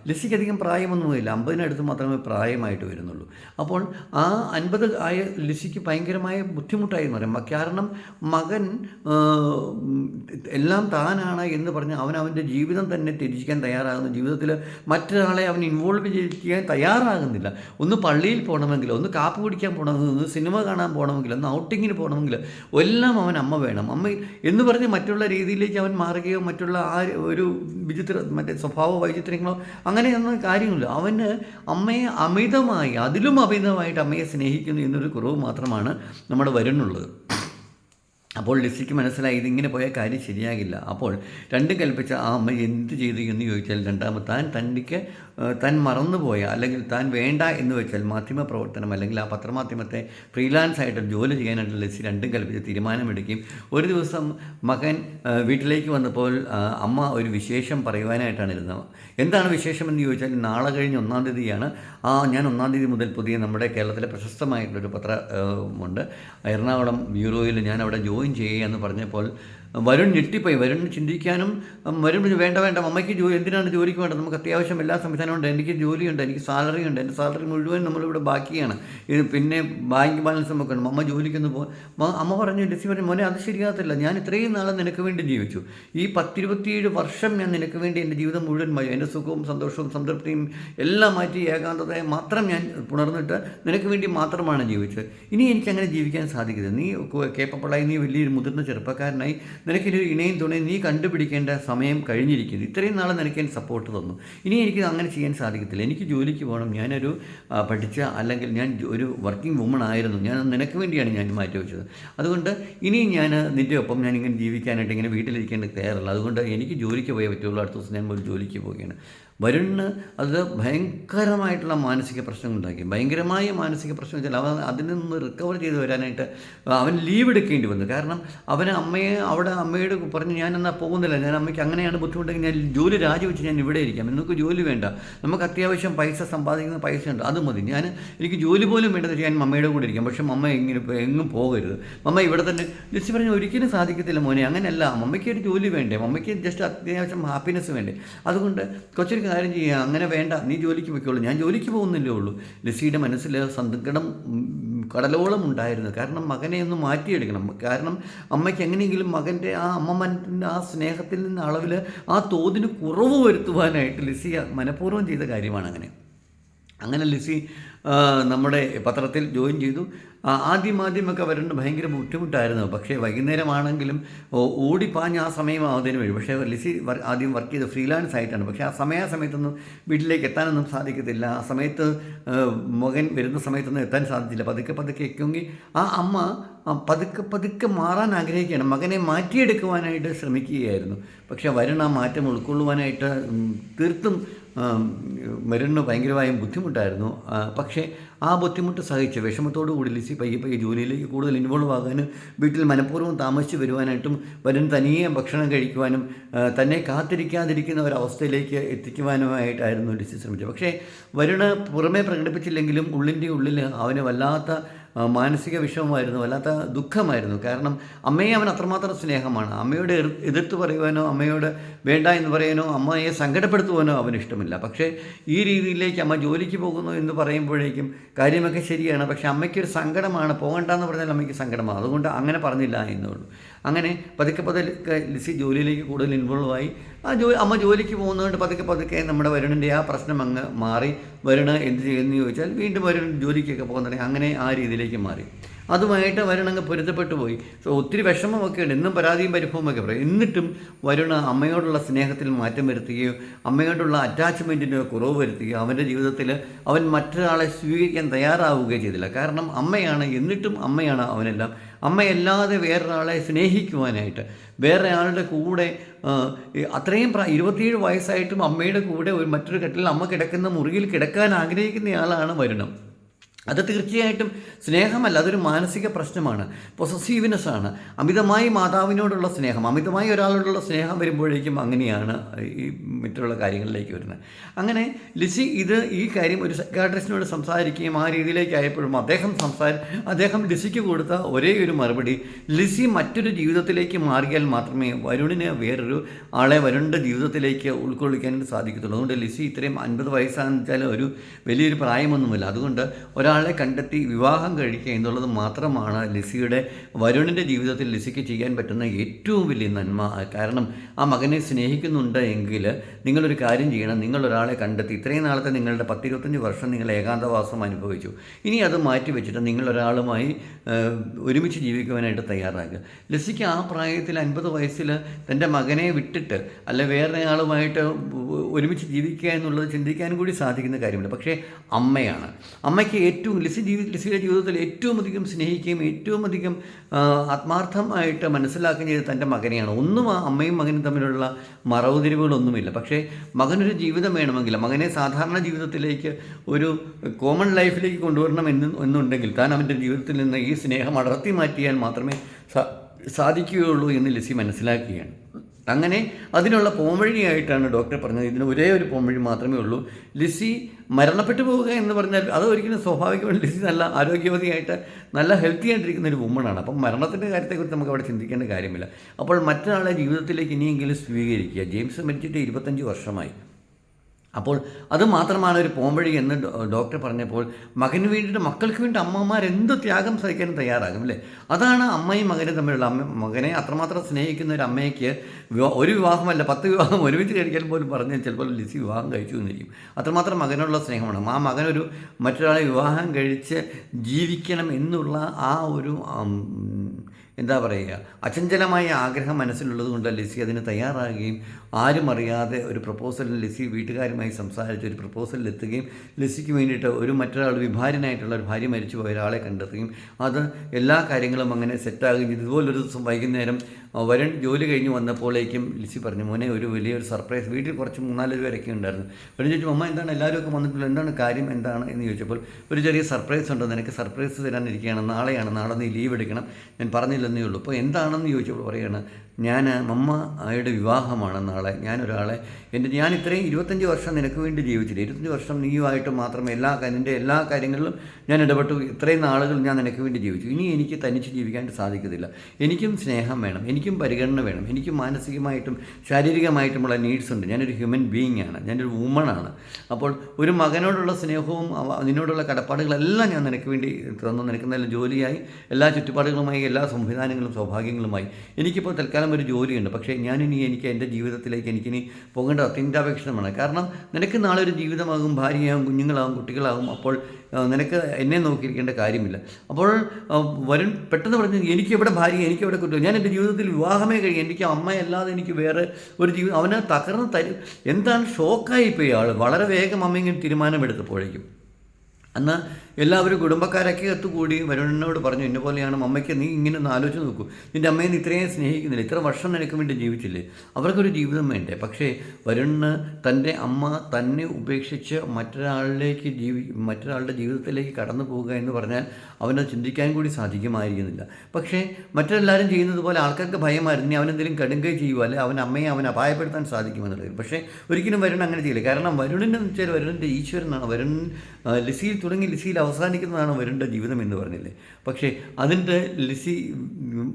ലസിക്കധികം പ്രായമൊന്നുമില്ല. അമ്പതിനടുത്ത് മാത്രമേ പ്രായമായിട്ട് വരുന്നുള്ളൂ. അപ്പോൾ ആ അൻപത് ആയ ലിസിക്ക് ഭയങ്കരമായ ബുദ്ധിമുട്ടായിരുന്നു പറയാം കാരണം മകൻ എല്ലാം താനാണ് എന്ന് പറഞ്ഞ് അവൻ അവന്റെ ജീവിതം തന്നെ തിരിച്ചിക്കാൻ തയ്യാറാകുന്നു. ജീവിതത്തിൽ മറ്റൊരാളെ അവൻ ഇൻവോൾവ് ചെയ്യാൻ തയ്യാറാകുന്നില്ല. ഒന്ന് പള്ളിയിൽ പോകണമെങ്കിൽ ഒന്ന് കാപ്പ് കുടിക്കാൻ പോകണമെങ്കിൽ ഒന്ന് സിനിമ കാണാൻ പോകണമെങ്കിൽ ഒന്ന് ഔട്ടിങ്ങിന് പോകണമെങ്കിൽ എല്ലാം അവൻ അമ്മ വേണം. അമ്മ എന്ന് പറഞ്ഞ് മറ്റുള്ള രീതിയിലേക്ക് അവൻ മാറുകയോ മറ്റുള്ള ആ ഒരു വിചിത്ര മറ്റേ സ്വഭാവ വൈചിത്രങ്ങളോ അങ്ങനെയൊന്നും കാര്യമില്ല. അവന് അമ്മയെ അമിതമായി അതിലും അമിതമായിട്ട് അമ്മയെ സ്നേഹിക്കുന്നു എന്നൊരു കുറവ് മാത്രമാണ് നമ്മുടെ വരുന്നുള്ളത് അപ്പോൾ ലിസിക്ക് മനസ്സിലായി ഇതിങ്ങനെ പോയ കാര്യം ശരിയാകില്ല. അപ്പോൾ രണ്ടും കൽപ്പിച്ച ആ അമ്മ എന്ത് ചെയ്തു എന്ന് ചോദിച്ചാൽ രണ്ടാമത് താൻ തനിക്ക് താൻ മറന്നുപോയ അല്ലെങ്കിൽ താൻ വേണ്ട എന്ന് വെച്ചാൽ മാധ്യമ പ്രവർത്തനം അല്ലെങ്കിൽ ആ പത്രമാധ്യമത്തെ ഫ്രീലാൻസ് ആയിട്ട് ജോലി ചെയ്യാനായിട്ട് ലിസി രണ്ടും കൽപ്പിച്ച് തീരുമാനമെടുക്കുകയും ഒരു ദിവസം മകൻ വീട്ടിലേക്ക് വന്നപ്പോൾ അമ്മ ഒരു വിശേഷം പറയുവാനായിട്ടാണ് ഇരുന്നത്. എന്താണ് വിശേഷം എന്ന് ചോദിച്ചാൽ നാളെ കഴിഞ്ഞ് ഒന്നാം തീയതിയാണ്. ആ ഞാൻ ഒന്നാം തീയതി മുതൽ പുതിയ നമ്മുടെ കേരളത്തിലെ പ്രശസ്തമായിട്ടുള്ളൊരു പത്രമുണ്ട് എറണാകുളം ബ്യൂറോയിൽ ഞാൻ അവിടെ ജോയിൻ ചെയ്യുക എന്ന് പറഞ്ഞപ്പോൾ വരുൺ ഞെട്ടിപ്പോയി. വരുൺ ചിന്തിക്കാനും വരുൺ വേണ്ട വേണ്ട അമ്മയ്ക്ക് ജോലി എന്തിനാണ് ജോലിക്ക് വേണ്ടത്? നമുക്ക് അത്യാവശ്യം എല്ലാ സംവിധാനവും ഉണ്ട്. എനിക്ക് ജോലിയുണ്ട് എനിക്ക് സാലറി ഉണ്ട്. എന്റെ സാലറി മുഴുവൻ നമ്മളിവിടെ ബാക്കിയാണ്. ഇത് പിന്നെ ബാങ്ക് ബാലൻസ് നമുക്ക് അമ്മ ജോലിക്കൊന്ന് പോ അമ്മ പറഞ്ഞു ലിസി പറഞ്ഞു മോനെ അത് ശരിയാകത്തില്ല. ഞാൻ ഇത്രയും നാളെ നിനക്ക് വേണ്ടി ജീവിച്ചു. ഈ പത്തിരുപത്തിയേഴ് വർഷം ഞാൻ നിനക്ക് വേണ്ടി എന്റെ ജീവിതം മുഴുവൻ എന്റെ സുഖവും സന്തോഷവും സംതൃപ്തിയും എല്ലാം മാറ്റി ഏകാന്തതയെ മാത്രം ഞാൻ പുണർന്നിട്ട് നിനക്ക് വേണ്ടി മാത്രമാണ് ജീവിച്ചത്. ഇനി എനിക്ക് അങ്ങനെ ജീവിക്കാൻ സാധിക്കില്ല നീ കേപ്പബിളായി നീ വലിയൊരു മുതിർന്ന ചെറുപ്പക്കാരനായി നിനക്കൊരു ഇണയും തുണയും നീ കണ്ടുപിടിക്കേണ്ട സമയം കഴിഞ്ഞിരിക്കുന്നു. ഇത്രയും നാളെ നിനക്ക് എന്റെ സപ്പോർട്ട് തന്നു. ഇനി എനിക്ക് അങ്ങനെ ചെയ്യാൻ സാധിക്കത്തില്ല. എനിക്ക് ജോലിക്ക് പോകണം. ഞാനൊരു പഠിച്ച അല്ലെങ്കിൽ ഞാൻ ഒരു വർക്കിംഗ് വുമൺ ആയിരുന്നു. ഞാൻ നിനക്ക് വേണ്ടിയാണ് ഞാൻ മാറ്റി വെച്ചത്. അതുകൊണ്ട് ഇനി ഞാൻ നിന്റെ ഒപ്പം ഞാൻ ഇങ്ങനെ ജീവിക്കാനായിട്ട് ഇങ്ങനെ വീട്ടിലിരിക്കേണ്ട തയ്യാറല്ല. അതുകൊണ്ട് എനിക്ക് ജോലിക്ക് പോയേ പറ്റുള്ളൂ. അടുത്ത ദിവസം ഞാൻ ഒരു ജോലിക്ക് പോവുകയാണ്. വരുണിന് അത് ഭയങ്കരമായിട്ടുള്ള മാനസിക പ്രശ്നങ്ങൾ ഉണ്ടാക്കി ഭയങ്കരമായ മാനസിക പ്രശ്നം വെച്ചാൽ അവൻ അതിൽ നിന്ന് റിക്കവർ ചെയ്ത് വരാനായിട്ട് അവൻ ലീവ് എടുക്കേണ്ടി വന്നു. കാരണം അവന് അമ്മയെ അവിടെ അമ്മയോട് പറഞ്ഞ് ഞാൻ എന്നാൽ പോകുന്നില്ല. ഞാൻ അമ്മയ്ക്ക് അങ്ങനെയാണ് ബുദ്ധിമുട്ടെങ്കിൽ ഞാൻ ജോലി രാജിവെച്ച് ഞാൻ ഇവിടെ ഇരിക്കാം. നിങ്ങൾക്ക് ജോലി വേണ്ട. നമുക്ക് അത്യാവശ്യം പൈസ സമ്പാദിക്കുന്ന പൈസ ഉണ്ട്. അത് മതി. ഞാൻ എനിക്ക് ജോലി പോലും വേണ്ടത് ഞാൻ മമ്മയുടെ കൂടെ ഇരിക്കാം. പക്ഷേ അമ്മ എങ്ങനെ എങ്ങും പോകരുത്. മമ്മ ഇവിടെ തന്നെ ജസ്റ്റ് പറഞ്ഞാൽ ഒരിക്കലും സാധിക്കത്തില്ല മോനെ. അങ്ങനെയല്ല. അമ്മയ്ക്ക് ഒരു ജോലി വേണ്ടേ? അമ്മയ്ക്ക് ജസ്റ്റ് അത്യാവശ്യം ഹാപ്പിനെസ് വേണ്ടേ? അതുകൊണ്ട് കൊച്ചൊരു കാര്യം ചെയ്യുക. അങ്ങനെ വേണ്ട. നീ ജോലിക്ക് പോയിക്കോളൂ. ഞാൻ ജോലിക്ക് പോകുന്നില്ലേ ഉള്ളൂ. ലസിയുടെ മനസ്സിൽ സങ്കടം കടലോളം ഉണ്ടായിരുന്നു. കാരണം മകനെ ഒന്ന് മാറ്റിയെടുക്കണം. കാരണം അമ്മയ്ക്ക് എങ്ങനെയെങ്കിലും മകന്റെ ആ അമ്മമ്മന്റെ ആ സ്നേഹത്തിൽ നിന്ന് അളവിൽ ആ തോതിന് കുറവ് വരുത്തുവാനായിട്ട് ലിസി മനഃപൂർവം ചെയ്ത കാര്യമാണ് അങ്ങനെ. അങ്ങനെ ലിസി നമ്മുടെ പത്രത്തിൽ ജോയിൻ ചെയ്തു. ആദ്യം ആദ്യമൊക്കെ വരേണ്ട ഭയങ്കര ബുദ്ധിമുട്ടായിരുന്നു. പക്ഷേ വൈകുന്നേരമാണെങ്കിലും ഓടിപ്പാഞ്ഞ് ആ സമയമാവുന്നതിന് വഴി. പക്ഷേ ലിസി ആദ്യം വർക്ക് ചെയ്ത് ഫ്രീലാൻസ് ആയിട്ടാണ്. പക്ഷേ ആ സമയ സമയത്തൊന്നും വീട്ടിലേക്ക് എത്താനൊന്നും സാധിക്കത്തില്ല. ആ സമയത്ത് മകൻ വരുന്ന സമയത്തൊന്നും എത്താൻ സാധിച്ചില്ല. പതുക്കെ പതുക്കെ എത്തുമെങ്കിൽ ആ അമ്മ പതുക്കെ പതുക്കെ മാറാൻ ആഗ്രഹിക്കുകയാണ്. മകനെ മാറ്റിയെടുക്കുവാനായിട്ട് ശ്രമിക്കുകയായിരുന്നു. പക്ഷേ ആ മാറ്റം ഉൾക്കൊള്ളുവാനായിട്ട് തീർത്തും വരുണിന് ഭയങ്കരമായും ബുദ്ധിമുട്ടായിരുന്നു. പക്ഷേ ആ ബുദ്ധിമുട്ട് സഹിച്ച് വിഷമത്തോടു കൂടി ലിസി പയ്യെ പയ്യെ ജോലിയിലേക്ക് കൂടുതൽ ഇൻവോൾവ് ആകാനും വീട്ടിൽ മനഃപൂർവം താമസിച്ച് വരുവാനായിട്ടും വരൻ തനിയെ ഭക്ഷണം കഴിക്കുവാനും തന്നെ കാത്തിരിക്കാതിരിക്കുന്ന ഒരവസ്ഥയിലേക്ക് എത്തിക്കുവാനുമായിട്ടായിരുന്നു ലിസി ശ്രമിച്ചത്. പക്ഷേ വരുണ് പുറമേ പ്രകടിപ്പിച്ചില്ലെങ്കിലും ഉള്ളിന്റെ ഉള്ളിൽ അവന് വല്ലാത്ത മാനസിക വിഷമമായിരുന്നു വല്ലാത്ത ദുഃഖമായിരുന്നു. കാരണം അമ്മയെ അവൻ അത്രമാത്രം സ്നേഹമാണ്. അമ്മയോട് എതിർ- എതിർത്ത് പറയുവാനോ അമ്മയോട് വേണ്ട എന്ന് പറയാനോ അമ്മയെ സങ്കടപ്പെടുത്തുവാനോ അവന് ഇഷ്ടമില്ല. പക്ഷേ ഈ രീതിയിലേക്ക് അമ്മ ജോലിക്ക് പോകുന്നു എന്ന് പറയുമ്പോഴേക്കും കാര്യമൊക്കെ ശരിയാണ്. പക്ഷേ അമ്മയ്ക്കൊരു സങ്കടമാണ് പോകണ്ടെന്ന് പറഞ്ഞാൽ അമ്മയ്ക്ക് സങ്കടമാണ്. അതുകൊണ്ട് അങ്ങനെ പറഞ്ഞില്ല എന്നുള്ളൂ അങ്ങനെ പതുക്കെ പതുക്കെ ലിസി ജോലിയിലേക്ക് കൂടുതൽ ഇൻവോൾവ് ആയി. ആ ജോലി അമ്മ ജോലിക്ക് പോകുന്നതുകൊണ്ട് പതുക്കെ പതുക്കെ നമ്മുടെ വരുണിന്റെ ആ പ്രശ്നം അങ്ങ് മാറി. വരുണ് എന്ത് ചെയ്യുന്നു ചോദിച്ചാൽ വീണ്ടും വരുൺ ജോലിക്കൊക്കെ പോകുന്നുണ്ടെങ്കിൽ അങ്ങനെ ആ രീതിയിലേക്ക് മാറി. അതുമായിട്ട് വരുൺ അങ്ങ് പൊരുത്തപ്പെട്ടു പോയി. സോ ഒത്തിരി വിഷമമൊക്കെ ഉണ്ട്. ഇന്നും പരാതിയും പരിഭവമൊക്കെ പറയും. എന്നിട്ടും വരുണ അമ്മയോടുള്ള സ്നേഹത്തിൽ മാറ്റം വരുത്തുകയോ അമ്മയോടുള്ള അറ്റാച്ച്മെന്റിന് കുറവ് വരുത്തുകയോ അവന്റെ ജീവിതത്തിൽ അവൻ മറ്റൊരാളെ സ്വീകരിക്കാൻ തയ്യാറാവുകയോ ചെയ്തില്ല. കാരണം അമ്മയാണ് എന്നിട്ടും അമ്മയാണ് അവനെല്ലാം. അമ്മയല്ലാതെ വേറൊരാളെ സ്നേഹിക്കുവാനായിട്ട്. വേറെ ആളുടെ കൂടെ അത്രയും പ്രാ ഇരുപത്തിയേഴ് വയസ്സായിട്ടും അമ്മയുടെ കൂടെ ഒരു മറ്റൊരു കെട്ടിൽ അമ്മ കിടക്കുന്ന മുറിയിൽ കിടക്കാൻ ആഗ്രഹിക്കുന്നയാളാണ് വരുണം അത് തീർച്ചയായിട്ടും സ്നേഹമല്ല അതൊരു മാനസിക പ്രശ്നമാണ്. പൊസസീവ്നെസ് ആണ്. അമിതമായി മാതാവിനോടുള്ള സ്നേഹം അമിതമായി ഒരാളോടുള്ള സ്നേഹം വരുമ്പോഴേക്കും അങ്ങനെയാണ് ഈ മറ്റുള്ള കാര്യങ്ങളിലേക്ക് വരുന്നത്. അങ്ങനെ ലിസി ഇത് ഈ കാര്യം ഒരു സൈക്കാട്രിസ്റ്റിനോട് സംസാരിക്കുകയും ആ രീതിയിലേക്ക് ആയപ്പോഴും അദ്ദേഹം സംസാര അദ്ദേഹം ലിസിക്ക് കൊടുത്ത ഒരേ ഒരു മറുപടി ലിസി മറ്റൊരു ജീവിതത്തിലേക്ക് മാറിയാൽ മാത്രമേ വരുണിന് വേറൊരു ആളെ വരുണിന്റെ ജീവിതത്തിലേക്ക് ഉൾക്കൊള്ളിക്കാൻ സാധിക്കത്തുള്ളൂ. അതുകൊണ്ട് ലിസി ഇത്രയും അൻപത് വയസ്സാണെന്ന് വെച്ചാൽ ഒരു വലിയൊരു പ്രായമൊന്നുമില്ല. അതുകൊണ്ട് ഒരാളെ കണ്ടെത്തി വിവാഹം കഴിക്കുക എന്നുള്ളത് മാത്രമാണ് ലിസിയുടെ വരുണിന്റെ ജീവിതത്തിൽ ലിസിക്ക് ചെയ്യാൻ പറ്റുന്ന ഏറ്റവും വലിയ നന്മ. കാരണം ആ മകനെ സ്നേഹിക്കുന്നുണ്ട് എങ്കിൽ നിങ്ങളൊരു കാര്യം ചെയ്യണം. നിങ്ങൾ ഒരാളെ കണ്ടെത്തി ഇത്രയും നാളത്തെ നിങ്ങളുടെ പത്തിരുപത്തഞ്ച് വർഷം നിങ്ങൾ ഏകാന്തവാസം അനുഭവിച്ചു. ഇനി അത് മാറ്റി വെച്ചിട്ട് നിങ്ങൾ ഒരാളുമായി ഒരുമിച്ച് ജീവിക്കുവാനായിട്ട് തയ്യാറാക്കുക ലിസിക്ക് ആ പ്രായത്തിൽ അൻപത് വയസ്സിൽ തന്റെ മകനെ വിട്ടിട്ട് അല്ല വേറെ ആളുമായിട്ട് ഒരുമിച്ച് ജീവിക്കുക എന്നുള്ളത് ചിന്തിക്കാൻ കൂടി സാധിക്കുന്ന കാര്യമില്ല പക്ഷേ അമ്മയാണ്. അമ്മയ്ക്ക് ഏറ്റവും ലിസി ജീവി ലിസിയുടെ ജീവിതത്തിൽ ഏറ്റവും അധികം സ്നേഹിക്കുകയും ഏറ്റവും അധികം ആത്മാർത്ഥമായിട്ട് മനസ്സിലാക്കുകയും ചെയ്ത് തന്റെ മകനെയാണ്. ഒന്നും അമ്മയും മകനും തമ്മിലുള്ള മറവുതിരിവുകളൊന്നുമില്ല. പക്ഷേ മകനൊരു ജീവിതം വേണമെങ്കിൽ മകനെ സാധാരണ ജീവിതത്തിലേക്ക് ഒരു കോമൺ ലൈഫിലേക്ക് കൊണ്ടുവരണം എന്ന് എന്നുണ്ടെങ്കിൽ താൻ അവന്റെ ജീവിതത്തിൽ നിന്ന് ഈ സ്നേഹം അടർത്തി മാറ്റിയാൽ മാത്രമേ സാധിക്കുകയുള്ളൂ എന്ന് ലിസി മനസ്സിലാക്കുകയാണ്. അങ്ങനെ അതിനുള്ള പോംവഴിയായിട്ടാണ് ഡോക്ടർ പറഞ്ഞത്. ഇതിന് ഒരേ ഒരു പോംവഴി മാത്രമേ ഉള്ളൂ. ലിസി മരണപ്പെട്ടു പോവുക എന്ന് പറഞ്ഞാൽ അത് ഒരിക്കലും ലിസി നല്ല ആരോഗ്യവതിയായിട്ട് നല്ല ഹെൽത്തി ആയിട്ടിരിക്കുന്ന ഒരു വുമണാണ് അപ്പം മരണത്തിന്റെ കാര്യത്തെക്കുറിച്ച് നമുക്ക് അവിടെ ചിന്തിക്കേണ്ട കാര്യമില്ല. അപ്പോൾ മറ്റൊരാളെ ജീവിതത്തിലേക്ക് ഇനിയെങ്കിലും സ്വീകരിക്കുക. ജെയിംസ് മരിച്ചിട്ട് ഇരുപത്തഞ്ച് വർഷമായി. അപ്പോൾ അത് മാത്രമാണ് ഒരു പോംവഴി എന്ന് ഡോക്ടർ പറഞ്ഞപ്പോൾ മകന് വേണ്ടിയിട്ട് മക്കൾക്ക് വേണ്ടി അമ്മമാർ എന്ത് ത്യാഗം സഹിക്കാനും തയ്യാറാകും അല്ലേ? അതാണ് അമ്മയും മകനും തമ്മിലുള്ള അമ്മ മകനെ അത്രമാത്രം സ്നേഹിക്കുന്ന ഒരു അമ്മയ്ക്ക് ഒരു വിവാഹമല്ല പത്ത് വിവാഹം ഒരുമിച്ച് കഴിക്കാൻ പോലും പറഞ്ഞ് ചിലപ്പോൾ ലിസി വിവാഹം കഴിച്ചു എന്നിരിക്കും. അത്രമാത്രം മകനുള്ള സ്നേഹമാണ്. ആ മകനൊരു മറ്റൊരാളെ വിവാഹം കഴിച്ച് ജീവിക്കണം എന്നുള്ള ആ ഒരു എന്താ പറയുക? അചഞ്ചലമായ ആഗ്രഹം മനസ്സിലുള്ളത് കൊണ്ട് ലിസി അതിന് തയ്യാറാകുകയും ആരും അറിയാതെ ഒരു പ്രപ്പോസലിന് ലിസി വീട്ടുകാരുമായി സംസാരിച്ച് ഒരു പ്രപ്പോസലിൽ എത്തുകയും ലിസിക്ക് വേണ്ടിയിട്ട് ഒരു മറ്റൊരാൾ വിഭാര്യനായിട്ടുള്ള ഒരു ഭാര്യ മരിച്ചു പോയ ഒരാളെ കണ്ടെത്തുകയും അത് എല്ലാ കാര്യങ്ങളും അങ്ങനെ സെറ്റാകുകയും ഇതുപോലൊരു ദിവസം വൈകുന്നേരം വരൺ ജോലി കഴിഞ്ഞ് വന്നപ്പോഴേക്കും ലിസി പറഞ്ഞു മോനെ ഒരു വലിയൊരു സർപ്രൈസ് വീട്ടിൽ കുറച്ച് മൂന്നാൽ പേരൊക്കെ ഉണ്ടായിരുന്നു. വരൻ ചോദിച്ചു അമ്മ എന്താണ്? എല്ലാവരും ഒക്കെ വന്നിട്ടുള്ളത് എന്താണ് കാര്യം? എന്താണ്? എന്ന് ചോദിച്ചപ്പോൾ ഒരു ചെറിയ സർപ്രൈസ് ഉണ്ടോ. നിനക്ക് സർപ്രൈസ് തരാനിരിക്കുകയാണ്. നാളെയാണ്. നാളെ നീ ലീവ് എടുക്കണം. ഞാൻ പറഞ്ഞില്ലെന്നേ ഉള്ളൂ അപ്പോൾ എന്താണെന്ന് ചോദിച്ചപ്പോൾ പറയുകയാണ് ഞാൻ മമ്മ ആയുടെ വിവാഹമാണ് നാളെ. ഞാനൊരാളെ എന്റെ ഞാൻ ഇത്രയും ഇരുപത്തഞ്ച് വർഷം നിനക്ക് വേണ്ടി ജീവിച്ചില്ല ഇരുപത്തഞ്ച് വർഷം നീയുമായിട്ട് മാത്രമേ എല്ലാ എന്റെ എല്ലാ കാര്യങ്ങളിലും ഞാൻ ഇടപെട്ടു. ഇത്രയും നാളുകൾ ഞാൻ നിനക്ക് വേണ്ടി ജീവിച്ചു. ഇനി എനിക്ക് തനിച്ച് ജീവിക്കാൻ സാധിക്കത്തില്ല. എനിക്കും സ്നേഹം വേണം. എനിക്കും പരിഗണന വേണം. എനിക്കും മാനസികമായിട്ടും ശാരീരികമായിട്ടുമുള്ള നീഡ്സ് ഉണ്ട്. ഞാനൊരു ഹ്യൂമൻ ബീയിങ് ആണ്. ഞാനൊരു വുമണാണ് അപ്പോൾ ഒരു മകനോടുള്ള സ്നേഹവും നിന്നോടുള്ള കടപ്പാടുകളെല്ലാം ഞാൻ നിനക്ക് വേണ്ടി തന്നു. നിനക്ക് നല്ല ജോലിയായി എല്ലാ ചുറ്റുപാടുകളുമായി എല്ലാ സംഭവം സംവിധാനങ്ങളും സൗഭാഗ്യങ്ങളുമായി. എനിക്കിപ്പോൾ തൽക്കാലം ഒരു ജോലിയുണ്ട്. പക്ഷേ ഞാനിനി എനിക്ക് എന്റെ ജീവിതത്തിലേക്ക് എനിക്കിനി പോകേണ്ട അത്യന്താപേക്ഷിതമാണ് കാരണം നിനക്ക് നാളെ ഒരു ജീവിതമാകും ഭാര്യയാകും കുഞ്ഞുങ്ങളാകും കുട്ടികളാകും അപ്പോൾ നിനക്ക് എന്നെ നോക്കിയിരിക്കേണ്ട കാര്യമില്ല. അപ്പോൾ വരുൺ പെട്ടെന്ന് പറഞ്ഞു എനിക്ക് ഇവിടെ ഭാര്യ എനിക്ക് ഇവിടെ കുട്ടികൾ ഞാൻ എന്റെ ജീവിതത്തിൽ വിവാഹമേ കഴിയും എനിക്ക് അമ്മയല്ലാതെ എനിക്ക് വേറെ ഒരു ജീവിതം അവനെ തകർന്ന് തരും. എന്താണ് ഷോക്കായിപ്പോയി ആൾ വളരെ വേഗം അമ്മ ഇങ്ങനെ തീരുമാനമെടുത്തപ്പോഴേക്കും. അന്ന് എല്ലാവരും കുടുംബക്കാരൊക്കെ ഒത്തുകൂടി വരുണനോട് പറഞ്ഞു എന്നെ പോലെയാണ് അമ്മയ്ക്ക് നീ ഇങ്ങനെ ഒന്ന് ആലോചിച്ച് നോക്കൂ. നിന്റെ അമ്മയെ നീ ഇത്രയും സ്നേഹിക്കുന്നില്ല. ഇത്ര വർഷം നിനക്ക് വേണ്ടി ജീവിച്ചില്ലേ? അവർക്കൊരു ജീവിതം വേണ്ടേ? പക്ഷേ വരുണന് തന്റെ അമ്മ തന്നെ ഉപേക്ഷിച്ച് മറ്റൊരാളിലേക്ക് ജീവി മറ്റൊരാളുടെ ജീവിതത്തിലേക്ക് കടന്നു പോവുക എന്ന് പറഞ്ഞാൽ അവനത് ചിന്തിക്കാൻ കൂടി സാധിക്കുമായിരിക്കുന്നില്ല. പക്ഷേ മറ്റെല്ലാവരും ചെയ്യുന്നത് പോലെ ആൾക്കാർക്ക് ഭയമായിരുന്നു. അവനെന്തെങ്കിലും കടുങ്കൈ ചെയ്യുക അല്ലെ അവൻ അമ്മയെ അവൻ അപായപ്പെടുത്താൻ സാധിക്കുമെന്നുള്ളത്. പക്ഷേ ഒരിക്കലും വരുൺ അങ്ങനെ ചെയ്യില്ല. കാരണം വരുണിന്റെ എന്ന് വെച്ചാൽ വരുണിന്റെ ഈശ്വരനാണ്. വരുൺ ലിസിയിൽ തുടങ്ങി ലിസിയിൽ അവസാനിക്കുന്നതാണ് വരണ്ട ജീവിതം എന്ന് പറഞ്ഞില്ലേ? പക്ഷേ അതിന്റെ ലിസി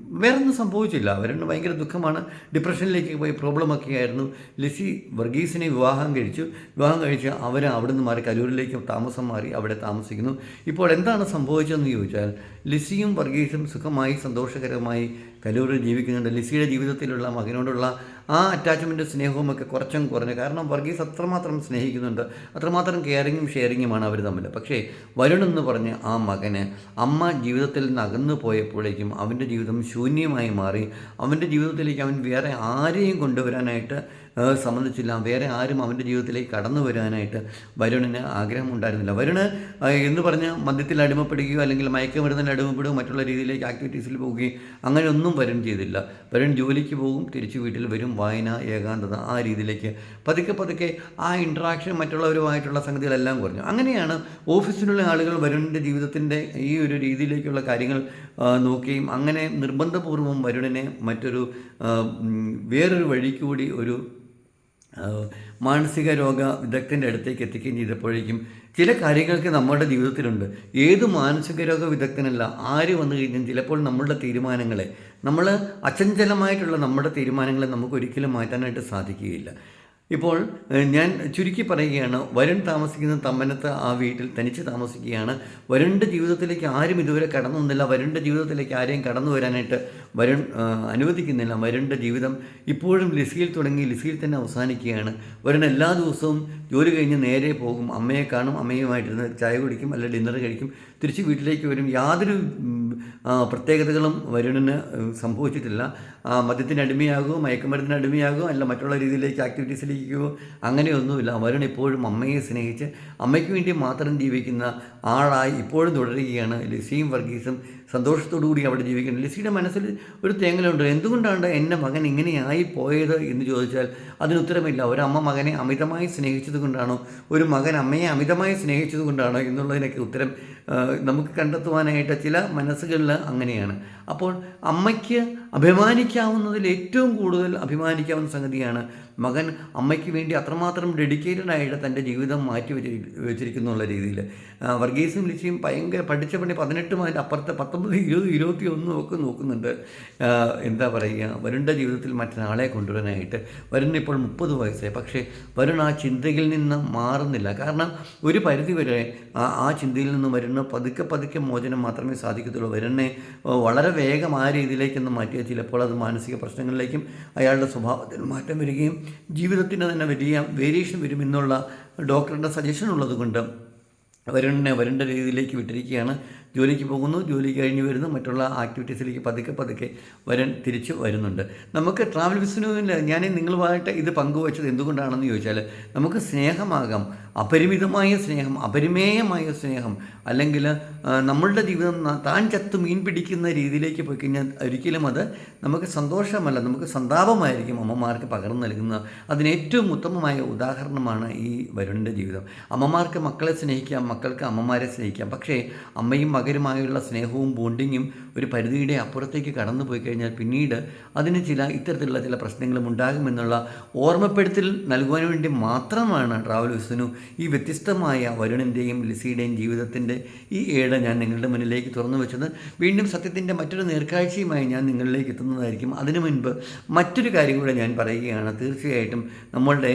വേറൊന്നും സംഭവിച്ചില്ല. അവരുടെ ഭയങ്കര ദുഃഖമാണ്. ഡിപ്രഷനിലേക്ക് പോയി പ്രോബ്ലമൊക്കെ ആയിരുന്നു ലിസി വർഗീസിനെ വിവാഹം കഴിച്ചു. വിവാഹം കഴിച്ച് അവർ അവിടെ നിന്ന് മാറി കലൂരിലേക്ക് താമസം മാറി അവിടെ താമസിക്കുന്നു. ഇപ്പോൾ എന്താണ് സംഭവിച്ചതെന്ന് ചോദിച്ചാൽ ലിസിയും വർഗീസും സുഖമായി സന്തോഷകരമായി കലൂരിൽ ജീവിക്കുന്നുണ്ട്. ലിസിയുടെ ജീവിതത്തിലുള്ള മകനോടുള്ള ആ അറ്റാച്ച്മെന്റ് സ്നേഹവും ഒക്കെ കുറച്ചും കുറഞ്ഞു. കാരണം വർഗീസ് അത്രമാത്രം സ്നേഹിക്കുന്നുണ്ട്. അത്രമാത്രം കെയറിങ്ങും ഷെയറിങ്ങുമാണ് അവർ തമ്മിൽ പക്ഷേ വരുൺ എന്ന് പറഞ്ഞ് ആ മകന് അമ്മ ജീവിതത്തിൽ നിന്ന് അകന്നു പോയപ്പോഴേക്കും അവന്റെ ജീവിതം ശൂന്യമായി മാറി. അവന്റെ ജീവിതത്തിലേക്ക് അവൻ വേറെ ആരെയും കൊണ്ടുവരാനായിട്ട് ഏഹ്, സമ്മതിച്ചില്ല വേറെ ആരും അവന്റെ ജീവിതത്തിലേക്ക് കടന്നു വരാനായിട്ട് വരുണിന് ആഗ്രഹമുണ്ടായിരുന്നില്ല. വരുണ് എന്ന് പറഞ്ഞാൽ മദ്യത്തിൽ അടിമപ്പെടുകയോ അല്ലെങ്കിൽ മയക്കുമരുന്നിൽ അടിമപ്പെടുകയോ മറ്റുള്ള രീതിയിലേക്ക് ആക്ടിവിറ്റീസിൽ പോവുകയും അങ്ങനെയൊന്നും വരുൺ ചെയ്തില്ല. വരുൺ ജോലിക്ക് പോകും തിരിച്ച് വീട്ടിൽ വരും വായന ഏകാന്തത ആ രീതിയിലേക്ക് പതുക്കെ പതുക്കെ ആ ഇൻട്രാക്ഷൻ മറ്റുള്ളവരുമായിട്ടുള്ള സംഗതികളെല്ലാം കുറഞ്ഞു. അങ്ങനെയാണ് ഓഫീസിലുള്ള ആളുകൾ വരുണിന്റെ ജീവിതത്തിന്റെ ഈ ഒരു രീതിയിലേക്കുള്ള കാര്യങ്ങൾ നോക്കുകയും അങ്ങനെ നിർബന്ധപൂർവം വരുണിനെ മറ്റൊരു വേറൊരു വഴി കൂടി ഒരു മാനസിക രോഗ വിദഗ്ധന്റെ അടുത്തേക്ക് എത്തിക്കുകയും ചെയ്തപ്പോഴേക്കും ചില കാര്യങ്ങൾക്ക് നമ്മുടെ ജീവിതത്തിലുണ്ട്. ഏത് മാനസിക രോഗ വിദഗ്ധനല്ല ആര് വന്നു കഴിഞ്ഞാൽ ചിലപ്പോൾ നമ്മളുടെ തീരുമാനങ്ങളെ നമ്മൾ അചഞ്ചലമായിട്ടുള്ള നമ്മുടെ തീരുമാനങ്ങളെ നമുക്ക് ഒരിക്കലും മാറ്റാനായിട്ട് സാധിക്കുകയില്ല. ഇപ്പോൾ ഞാൻ ചുരുക്കി പറയുകയാണ് വരുൺ താമസിക്കുന്ന തമ്മനത്ത് ആ വീട്ടിൽ തനിച്ച് താമസിക്കുകയാണ്. വരുണിന്റെ ജീവിതത്തിലേക്ക് ആരും ഇതുവരെ കടന്നു വന്നില്ല വരുണിന്റെ ജീവിതത്തിലേക്ക് ആരെയും കടന്നു വരാനായിട്ട് വരുൺ അനുവദിക്കുന്നില്ല. വരുണിന്റെ ജീവിതം ഇപ്പോഴും ലിസിയിൽ തുടങ്ങി ലിസിയിൽ തന്നെ അവസാനിക്കുകയാണ്. വരുൺ എല്ലാ ദിവസവും ജോലി കഴിഞ്ഞ് നേരെ പോകും. അമ്മയെ കാണും അമ്മയുമായിട്ടിരുന്ന് ചായ കുടിക്കും അല്ലെങ്കിൽ ഡിന്നർ കഴിക്കും. തിരിച്ച് വീട്ടിലേക്ക് വരും. യാതൊരു പ്രത്യേകതകളും വരുണിന് സംഭവിച്ചിട്ടില്ല. മദ്യത്തിന് അടിമയാകുമോ മയക്കുമരുന്നിന് അടിമയാകുമോ അല്ല മറ്റുള്ള രീതിയിലേക്ക് ആക്ടിവിറ്റീസിലേക്കോ അങ്ങനെയൊന്നുമില്ല. വരുൺ ഇപ്പോഴും അമ്മയെ സ്നേഹിച്ച് അമ്മയ്ക്ക് വേണ്ടി മാത്രം ജീവിക്കുന്ന ആളായി ഇപ്പോഴും തുടരുകയാണ്. ലിസിയും വർഗീസും സന്തോഷത്തോടു കൂടി അവിടെ ജീവിക്കുന്നത് ലിസിയുടെ മനസ്സിൽ ഒരു തേങ്ങലുണ്ട്. എന്തുകൊണ്ടാണ് എന്റെ മകൻ ഇങ്ങനെയായി പോയത് എന്ന് ചോദിച്ചാൽ അതിന് ഉത്തരമില്ല അമ്മ മകനെ അമിതമായി സ്നേഹിച്ചത് കൊണ്ടാണോ? ഒരു മകൻ അമ്മയെ അമിതമായി സ്നേഹിച്ചത് കൊണ്ടാണോ എന്നുള്ളതിനൊക്കെ ഉത്തരം നമുക്ക് കണ്ടെത്തുവാനായിട്ട് ചില മനസ്സുകളിൽ അങ്ങനെയാണ്. അപ്പോൾ അമ്മയ്ക്ക് അഭിമാനിക്കാവുന്നതിൽ ഏറ്റവും കൂടുതൽ അഭിമാനിക്കാവുന്ന സംഗതിയാണ് മകൻ അമ്മയ്ക്ക് വേണ്ടി അത്രമാത്രം ഡെഡിക്കേറ്റഡ് ആയിട്ട് തന്റെ ജീവിതം മാറ്റി വെച്ചി വെച്ചിരിക്കുന്നു എന്നുള്ള രീതിയിൽ വർഗീസും ലിച്ചിയും ഭയങ്കര പഠിച്ച പണി പതിനെട്ടും അതിന്റെ അപ്പുറത്തെ പത്തൊമ്പത് ഇരുപത് ഇരുപത്തി ഒന്നും ഒക്കെ നോക്കുന്നുണ്ട്. എന്താ പറയുക വരുണ്ട ജീവിതത്തിൽ മറ്റൊരാളെ കൊണ്ടുവരാനായിട്ട്. വരുണിന് ഇപ്പോൾ മുപ്പത് വയസ്സായി. പക്ഷേ വരുൺ ആ ചിന്തയിൽ നിന്ന് മാറുന്നില്ല. കാരണം ഒരു പരിധി വരെ ആ ആ ചിന്തയിൽ നിന്ന് വരുന്ന പതുക്കെ പതുക്കെ മോചനം മാത്രമേ സാധിക്കത്തുള്ളൂ. വരുണിനെ വളരെ വേഗം ആ രീതിയിലേക്കൊന്ന് മാറ്റിയാൽ ചിലപ്പോൾ അത് മാനസിക പ്രശ്നങ്ങളിലേക്കും അയാളുടെ സ്വഭാവത്തിൽ മാറ്റം വരികയും ജീവിതത്തിന് തന്നെ വലിയ വേരിയേഷൻ വരുമെന്നുള്ള ഡോക്ടറുടെ സജഷൻ ഉള്ളതുകൊണ്ട് വരുണിനെ വരേണ്ട രീതിയിലേക്ക് വിട്ടിരിക്കുകയാണ് ജോലിക്ക് പോകുന്നു ജോലി കഴിഞ്ഞ് വരുന്നു മറ്റുള്ള ആക്ടിവിറ്റീസിലേക്ക് പതുക്കെ പതുക്കെ വരൻ തിരിച്ച് വരുന്നുണ്ട്. നമുക്ക് ട്രാവൽ ബിസിനസ്സിൽ ഞാൻ നിങ്ങളുമായിട്ട് ഇത് പങ്കുവച്ചത് എന്തുകൊണ്ടാണെന്ന് ചോദിച്ചാൽ നമുക്ക് സ്നേഹമാകാം അപരിമിതമായ സ്നേഹം അപരിമേയമായ സ്നേഹം അല്ലെങ്കിൽ നമ്മളുടെ ജീവിതം താൻ ചത്ത് മീൻ പിടിക്കുന്ന രീതിയിലേക്ക് പോയി കഴിഞ്ഞാൽ ഒരിക്കലും അത് നമുക്ക് സന്തോഷമല്ല നമുക്ക് സന്താപമായിരിക്കും അമ്മമാർക്ക് പകർന്നു നൽകുന്നത്. അതിന് ഏറ്റവും ഉത്തമമായ ഉദാഹരണമാണ് ഈ വരുണിന്റെ ജീവിതം. അമ്മമാർക്ക് മക്കളെ സ്നേഹിക്കാം മക്കൾക്ക് അമ്മമാരെ സ്നേഹിക്കാം. പക്ഷേ അമ്മയും മകരുമായുള്ള സ്നേഹവും ബോണ്ടിങ്ങും ഒരു പരിധിയുടെ അപ്പുറത്തേക്ക് കടന്നു പോയി കഴിഞ്ഞാൽ പിന്നീട് അതിന് ചില ഇത്തരത്തിലുള്ള ചില പ്രശ്നങ്ങളും ഉണ്ടാകുമെന്നുള്ള ഓർമ്മപ്പെടുത്തൽ നൽകുവാൻ വേണ്ടി മാത്രമാണ് ട്രാവൽ വിസ്നു ഈ വ്യത്യസ്തമായ വരുണിന്റെയും ലിസിയുടെയും ജീവിതത്തിന്റെ ഈ ഏട ഞാൻ നിങ്ങളുടെ മുന്നിലേക്ക് തുറന്നു വെച്ചത്. വീണ്ടും സത്യത്തിന്റെ മറ്റൊരു നേർക്കാഴ്ചയുമായി ഞാൻ നിങ്ങളിലേക്ക് എത്തുന്നതായിരിക്കും. അതിനു മുൻപ് മറ്റൊരു കാര്യം കൂടെ ഞാൻ പറയുകയാണ്. തീർച്ചയായിട്ടും നമ്മളുടെ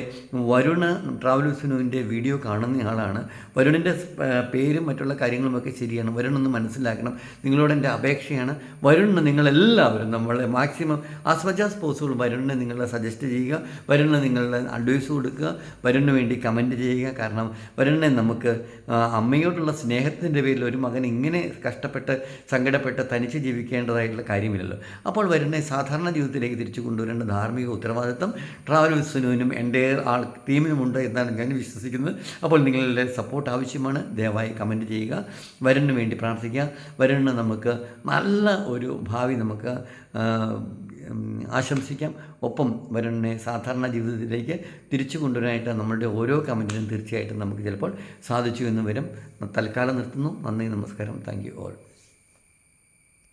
വരുണ് ട്രാവൽ വിസ്നുവിന്റെ വീഡിയോ കാണുന്ന ആളാണ്. വരുണിന്റെ പേരും മറ്റുള്ള കാര്യങ്ങളുമൊക്കെ ശരിയാണ്. വരുൺ വരുണെന്ന് മനസ്സിലാക്കണം. നിങ്ങളോട് എന്റെ അപേക്ഷയാണ്. വരുണിന് നിങ്ങളെല്ലാവരും നമ്മളെ maximum as much as possible വരുണിനെ നിങ്ങളെ സജസ്റ്റ് ചെയ്യുക. വരുണിന് നിങ്ങളുടെ അഡ്വൈസ് കൊടുക്കുക. വരുണിന് വേണ്ടി കമന്റ് ചെയ്യുക. കാരണം വരുണിനെ നമുക്ക് അമ്മയോടുള്ള സ്നേഹത്തിന്റെ പേരിൽ ഒരു മകൻ ഇങ്ങനെ കഷ്ടപ്പെട്ട് സങ്കടപ്പെട്ട് തനിച്ച് ജീവിക്കേണ്ടതായിട്ടുള്ള കാര്യമില്ലല്ലോ. അപ്പോൾ വരുണിനെ സാധാരണ ജീവിതത്തിലേക്ക് തിരിച്ചു കൊണ്ടുവരേണ്ട ധാർമ്മിക ഉത്തരവാദിത്വം ട്രാവൽ വിസ്വനുവിനും എന്റെ ആൾ ടീമിനുമുണ്ട് എന്നാണ് ഞാൻ വിശ്വസിക്കുന്നത്. അപ്പോൾ നിങ്ങളുടെ സപ്പോർട്ട് ആവശ്യമാണ്. ദയവായി കമന്റ് ചെയ്യുക. വരുണിന് വേണ്ടി പ്രാർത്ഥിക്കുക വരുന്ന നമുക്ക് നല്ല ഒരു ഭാവി നമുക്ക് ആശംസിക്കാം. ഒപ്പം വരുണിനെ സാധാരണ ജീവിതത്തിലേക്ക് തിരിച്ചു കൊണ്ടുവരാനായിട്ട് നമ്മളുടെ ഓരോ കമന്റിനും തീർച്ചയായിട്ടും നമുക്ക് ചിലപ്പോൾ സാധിച്ചു എന്ന് വരും. തൽക്കാലം നിർത്തുന്നു. നന്ദി നമസ്കാരം. Thank you all.